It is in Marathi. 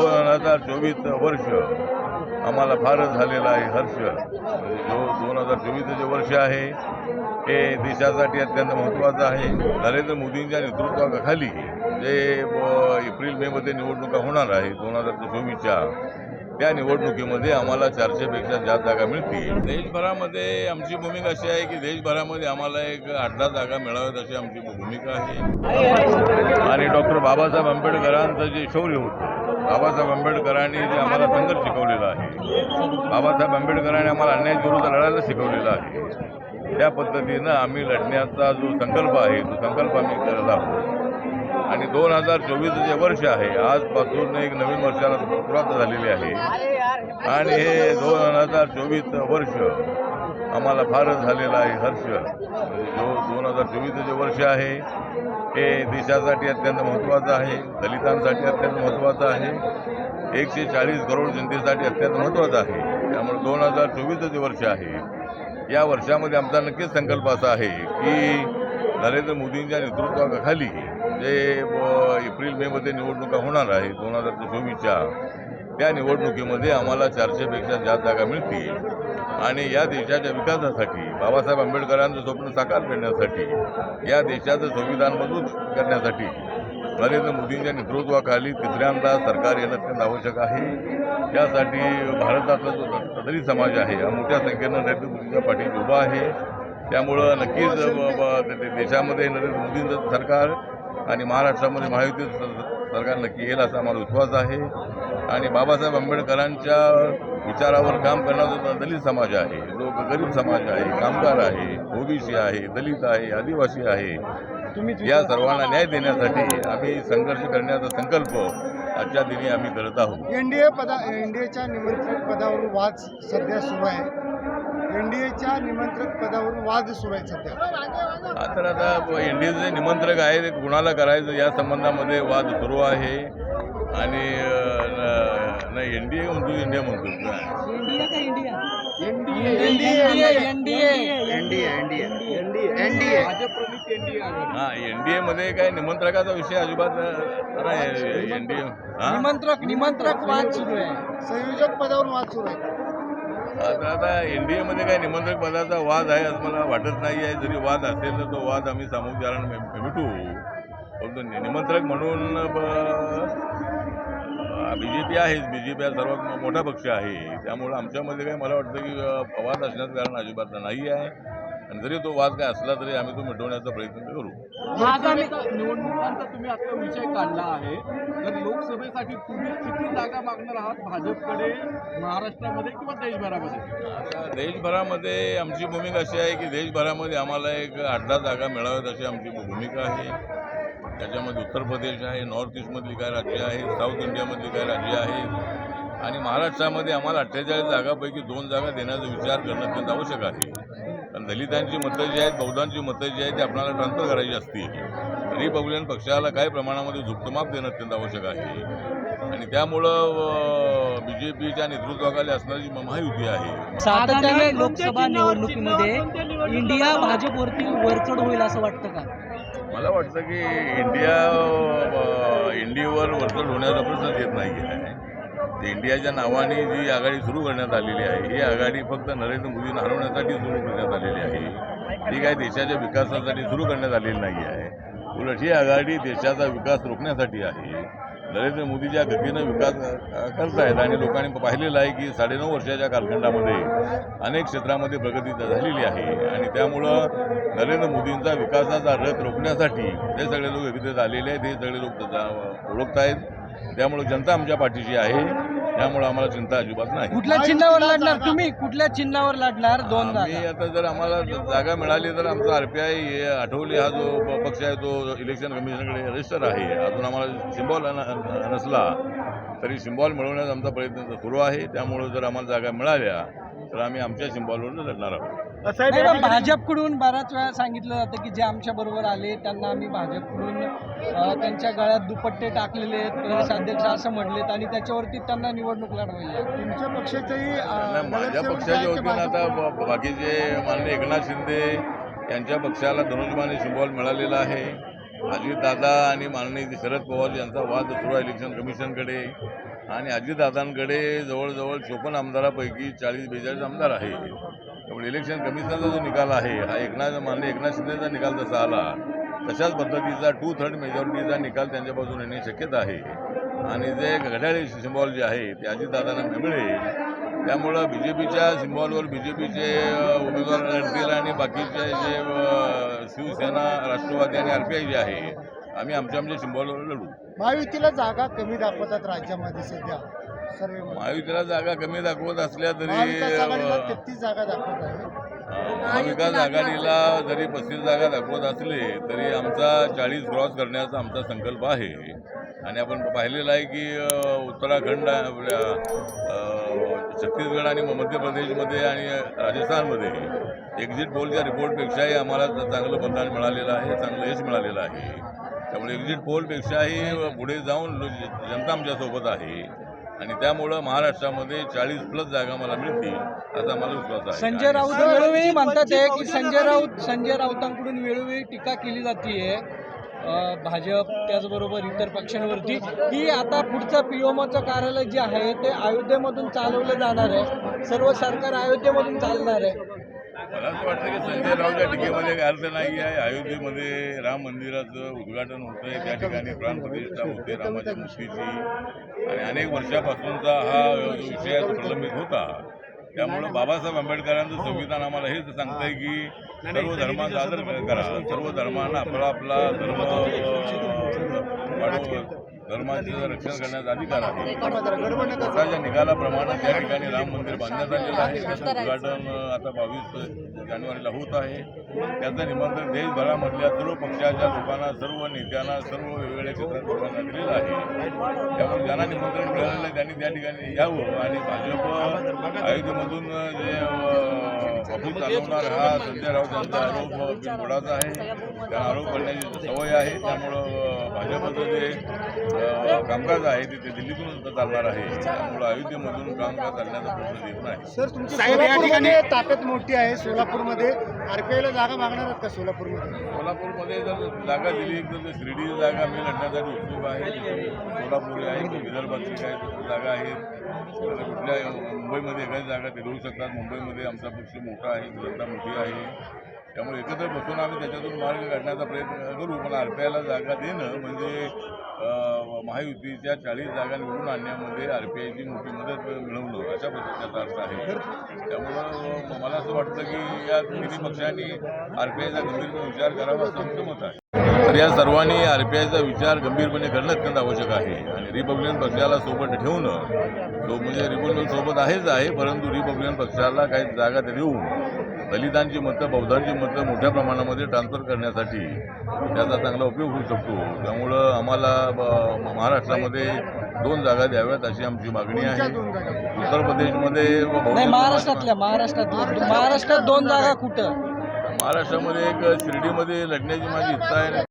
दोन हजार चोवीस वर्ष आम्हाला फारच झालेलं आहे हर्ष. जो दोन हजार चोवीसचं जे वर्ष आहे हे देशासाठी अत्यंत महत्त्वाचं आहे. नरेंद्र मोदींच्या नेतृत्वाखाली जे एप्रिल एप्रिल मेमध्ये निवडणुका होणार आहे दोन हजार चोवीसच्या त्या निवडणुकीमध्ये आम्हाला चारशेपेक्षा जास्त जागा मिळतील. देशभरामध्ये आमची भूमिका अशी आहे की देशभरामध्ये आम्हाला एक आठ दहा जागा मिळाव्यात अशी आमची भूमिका आहे. आणि डॉक्टर बाबासाहेब आंबेडकरांचं जे शौर्य होतं बाबासाहेब आंबेडकरांनी जे आम्हाला संघर्ष शिकवलेला आहे बाबासाहेब आंबेडकरांनी आम्हाला अन्यायाविरुद्ध लढायला शिकवलेलं आहे. त्या पद्धतीनं आम्ही लढण्याचा जो संकल्प आहे तो संकल्प आम्ही करत आहोत. आणि दोन हजार चोवीसचं जे वर्ष आहे आजपासून एक नवीन वर्षाला सुरुवात झालेली आहे. आणि हे दोन हजार चोवीस वर्ष आम्हाला फारच झालेला आहे हर्ष. जो दोन हजार चोवीसचं जे वर्ष आहे हे देशासाठी अत्यंत महत्त्वाचं आहे दलितांसाठी अत्यंत महत्त्वाचं आहे. एकशे चाळीस करोड जनतेसाठी अत्यंत महत्त्वाचं आहे. त्यामुळे दोन हजार चोवीसचं जे वर्ष आहे या वर्षामध्ये आमचा नक्कीच संकल्प असा आहे की नरेंद्र मोदींच्या नेतृत्वाखाली जे एप्रिल मेमध्ये निवडणुका होणार आहे दोन हजार चोवीसच्या त्या निवडणुकीमध्ये आम्हाला चारशेपेक्षा जास्त जागा मिळतील. आणि या देशाच्या विकासासाठी बाबासाहेब आंबेडकरांचं स्वप्न साकार करण्यासाठी या देशाचं संविधान मजबूत करण्यासाठी नरेंद्र मोदींच्या नेतृत्वाखाली तिसऱ्यांदा सरकार येणं अत्यंत आवश्यक आहे. त्यासाठी भारताचा जो सदरी समाज आहे हा मोठ्या संख्येनं नरेंद्र मोदींच्या पाठीशी उभा आहे. त्यामुळं नक्कीच ते देशामध्ये नरेंद्र मोदींचं सरकार आणि महाराष्ट्रामध्ये महायुतीचं स- सरकार नक्की येईल असा आम्हाला विश्वास आहे. आणि बाबासाहेब आंबेडकरांच्या विचारावर काम करणारा जो दलित समाज आहे जो गरीब समाज आहे कामगार आहे ओबीसी आहे दलित आहे आदिवासी आहे या सर्वांना न्याय देण्यासाठी आम्ही संघर्ष करण्याचा संकल्प आजच्या दिनी आम्ही करत आहोत. एनडीए पदा एनडीएच्या निमंत्रक पदावरून वाद सध्या सुरू आहे. एनडीएच्या निमंत्रक पदावरून वाद सुरू आहे सध्या. तर आता इंडियाचे निमंत्रक आहे ते कुणाला करायचं या संबंधामध्ये वाद सुरू आहे. आणि नाही एन डी ए म्हणतो इंडिया म्हणतो हा एन डी एमध्ये काय निमंत्रकाचा विषय अजिबात नाही एन डी ए निमंत्रक निमंत्रक वाद सुरू आहे संयोजक पदावरून वाद सुरू आहे आता आता एन डी एमध्ये काय निमंत्रक पदाचा वाद आहे असं मला वाटत नाही आहे जरी वाद असेल तर तो वाद आम्ही मिटू परंतु नि- निमंत्रक म्हणून पी आहेच बी जे पी हा सर्वात मोठा पक्ष आहे. त्यामुळं आमच्यामध्ये काही मला वाटतं की वाद असण्याचं कारण अजिबात नाही आहे. आणि जरी तो वाद काय असला तरी आम्ही तो मिटवण्याचा प्रयत्न करू. निवडणुकांचा तुम्ही आता विषय काढला आहे. तर लोकसभेसाठी तुम्ही किती जागा मागणार आहात भाजपकडे महाराष्ट्रामध्ये किंवा देशभरामध्ये? देशभरामध्ये आमची भूमिका अशी आहे की देशभरामध्ये आम्हाला एक आठ दहा जागा मिळाव्यात अशी आमची भूमिका आहे. त्याच्यामध्ये उत्तर प्रदेश आहे नॉर्थ ईस्टमधली काय राज्य आहे साऊथ इंडियामधली काय राज्य आहेत आणि महाराष्ट्रामध्ये आम्हाला अठ्ठेचाळीस जागापैकी दोन जागा देण्याचा विचार करणं अत्यंत आवश्यक आहे. कारण दलितांची मतं जी आहेत बौद्धांची मतं जी आहेत ती आपल्याला ट्रान्सफर करायची असतील. रिपब्लिकन पक्षाला काही प्रमाणामध्ये झुकतमाप देणं अत्यंत आवश्यक आहे. आणि त्यामुळं बी जे पीच्या नेतृत्वाखाली असणारी महायुती आहे. सातत्याने लोकसभा निवडणुकीमध्ये इंडिया भाजपवरती वरचढ होईल असं वाटतं का? मला वाटतं की इंडिया इंडियावर वरचढ होण्याचा प्रश्नच येत नाही आहे. ते इंडियाच्या नावाने जी आघाडी सुरू करण्यात आलेली आहे ही आघाडी फक्त नरेंद्र मोदींना हरवण्यासाठी सुरू करण्यात आलेली आहे. ती काय देशाच्या विकासासाठी सुरू करण्यात आलेली नाही आहे. उलट ही आघाडी देशाचा विकास रोखण्यासाठी आहे. नरेंद्र मोदी ज्या गतीनं विकास अ, करतायत आणि लोकांनी पाहिलेलं आहे की साडेनऊ वर्षाच्या कालखंडामध्ये अनेक क्षेत्रामध्ये प्रगती झालेली आहे. आणि त्यामुळं नरेंद्र मोदींचा विकासाचा रथ रोखण्यासाठी हे सगळे लोक एकत्रित आलेले आहेत हे सगळे लोक ओळखत आहेत त्यामुळं जनता आमच्या पाठीशी आहे. त्यामुळे आम्हाला चिंता अजिबात नाही. कुठल्या चिन्हावर लढणार? तुम्ही कुठल्या चिन्हावर लढणार? दोन आम्ही जागा आता जर आम्हाला जागा मिळाली तर आमचा आरपीआय आठवले. हा जो प- पक्ष आहे तो इलेक्शन कमिशनकडे रजिस्टर आहे. अजून आम्हाला सिम्बॉल नसला तरी सिम्बॉल मिळवण्याचा आमचा प्रयत्न सुरू आहे. त्यामुळे जर आम्हाला जागा मिळाल्या तर आम्ही आमच्या सिम्बॉलवर लढणार आहोत. भाजपकडून बऱ्याच वेळा सांगितलं जातं की जे आमच्या बरोबर आले त्यांना आम्ही भाजपकडून त्यांच्या गळ्यात दुपट्टे टाकलेले आहेत प्रदेशाध्यक्ष असं म्हणलेत आणि त्याच्यावरती त्यांना निवडणूक लढवायची आहे. तुमच्या पक्षाचंही माझ्या पक्षाच्या वतीनं आता बाकीचे माननीय एकनाथ शिंदे यांच्या पक्षाला धनुष्यमाने सिम्बॉल मिळालेला आहे. अजितदादा आणि माननीय शरद पवार यांचा वाद सुरू आहे इलेक्शन कमिशनकडे आणि अजितदादांकडे जवळजवळ चोपन्न आमदारापैकी चाळीस बेचाळीस आमदार आहे त्यामुळे इलेक्शन कमिशनचा जो निकाल आहे हा एकनाथ मानले एकनाथ शिंदेचा निकाल जसा आला तशाच पद्धतीचा टू थर्ड मेजॉरिटीचा निकाल त्यांच्या बाजूने येणे शक्यता आहे. आणि जे घड्याळी सिम्बॉल जे आहे ते अजितदादांना मिळेल. त्यामुळं बी जे पीच्या सिम्बॉलवर बी जे पीचे उमेदवार लढतील आणि बाकीचे जे शिवसेना राष्ट्रवादी आणि आर पी आय जे आहे आम्ही आमच्या आमच्या सिम्बॉलवर लढू. महायुतीला जागा कमी दाखवतात राज्यामध्ये सध्या. महायुतीला जागा कमी दाखवत असल्या तरी महाविकास आघाडीला अ, तेहतीस जागा दाखवत आहे? महाविकास आघाडीला जरी पस्तीस जागा दाखवत असले तरी आमचा चाळीस क्रॉस करण्याचा आमचा संकल्प आहे. आणि आपण पाहिलेलं आहे की उत्तराखंड आपल्या, छत्तीसगड आणि मध्य प्रदेशमध्ये आणि राजस्थानमध्ये एक्झिट पोलच्या रिपोर्टपेक्षाही आम्हाला चांगलं मतदान मिळालेलं आहे चांगलं यश मिळालेलं आहे. त्यामुळे एक्झिट पोलपेक्षाही पुढे जाऊन जनता आमच्यासोबत आहे. आणि त्यामुळं महाराष्ट्रामध्ये चाळीस प्लस जागा मला मिळतील असा मला विश्वास आहे. संजय राऊत वेळोवेळी म्हणतात आहे की संजय राऊत संजय राऊतांकडून वेळोवेळी टीका केली जाते भाजप त्याचबरोबर इतर पक्षांवरती. की आता पुढचं पीओमोचं कार्यालय जे आहे ते अयोध्येमधून चालवलं जाणार आहे. सर्व सरकार अयोध्येमधून चालणार आहे. मला असं वाटतं की संजय रावच्या टीकेमध्ये काही अर्थ नाही आहे अयोध्येमध्ये राम मंदिराचं उद्घाटन होतंय त्या ठिकाणी प्राणप्रतिष्ठा होते रामाच्या मूर्तीची. आणि अनेक वर्षापासूनचा हा विषय प्रलंबित होता. त्यामुळं बाबासाहेब आंबेडकरांचं संविधान आम्हाला हेच सांगतंय की सर्व धर्माचा आदर करा. सर्व धर्मांना आपला आपला धर्म वाढवत धर्माचं रक्षण करण्याचा अधिकार आहे. कोर्टाच्या निकालाप्रमाणे त्या ठिकाणी राम मंदिर बांधण्यात आलेलं आहे त्याचं उद्घाटन आता बावीस जानेवारीला होत आहे. त्याचं निमंत्रण देशभरामधल्या सर्व पक्षाच्या लोकांना सर्व नेत्यांना सर्व वेगवेगळ्या क्षेत्रात लोकांना दिलेलं आहे. त्यामुळे ज्यांना निमंत्रण मिळालेलं आहे त्यांनी त्या ठिकाणी यावं. आणि भाजप अयोध्येमधून जे ऑफिस चालवणार हा संजय राऊत यांचा आरोप बिनबुडाचा आहे. त्यांना आरोप करण्याची सवय आहे. त्यामुळं भाजपचं जे कामकाज आहे ते दिल्लीतून चालणार आहे. त्यामुळं अयोध्येमधून कामकाज चालण्याचा प्रश्न येत नाही. सर तुमची सोलापूरमध्ये ताकद मोठी आहे सोलापूरमध्ये. आरपीआयला जागा मागणार आहात का सोलापूरमध्ये? सोलापूरमध्ये जर जागा दिली तर शिर्डी जागा मी लढण्यासाठी उत्सुक आहे. सोलापूर आहे की विदर्भातली काही जागा आहेत. कुठल्या मुंबईमध्ये एखादी जागा ते देऊ शकतात. मुंबईमध्ये आमचा पक्ष मोठा आहे जनता मोठी आहे. त्यामुळे एकत्र बसून आम्ही त्याच्यातून मार्ग काढण्याचा प्रयत्न करू. पण आर पी आयला जागा देणं म्हणजे महायुतीच्या चाळीस जागा निवडून आणण्यामध्ये आर पी आयची मोठी मदत मिळवणं अशा पद्धतीचा अर्थ आहे. त्यामुळं मला असं वाटतं की या तिन्ही पक्षांनी आर पी आयचा गंभीरपणे विचार करावा असं आमचं मत आहे. तर या सर्वांनी आर पी आयचा विचार गंभीरपणे करणं अत्यंत आवश्यक आहे. आणि रिपब्लिकन पक्षाला सोबत ठेवणं तो म्हणजे रिपब्लिकन सोबत आहेच आहे परंतु रिपब्लिकन पक्षाला काही जागा ते देऊन दलितांची मतं बौद्धांची मतं मोठ्या प्रमाणामध्ये ट्रान्सफर करण्यासाठी त्याचा चांगला उपयोग होऊ शकतो. त्यामुळं आम्हाला ब- महाराष्ट्रामध्ये दोन जागा द्याव्यात अशी आमची मागणी आहे. उत्तर प्रदेशमध्ये महाराष्ट्रातल्या महाराष्ट्रातल्या. महाराष्ट्रात दोन जागा कुठं? महाराष्ट्रामध्ये एक शिर्डीमध्ये लढण्याची माझी इच्छा आहे. आणि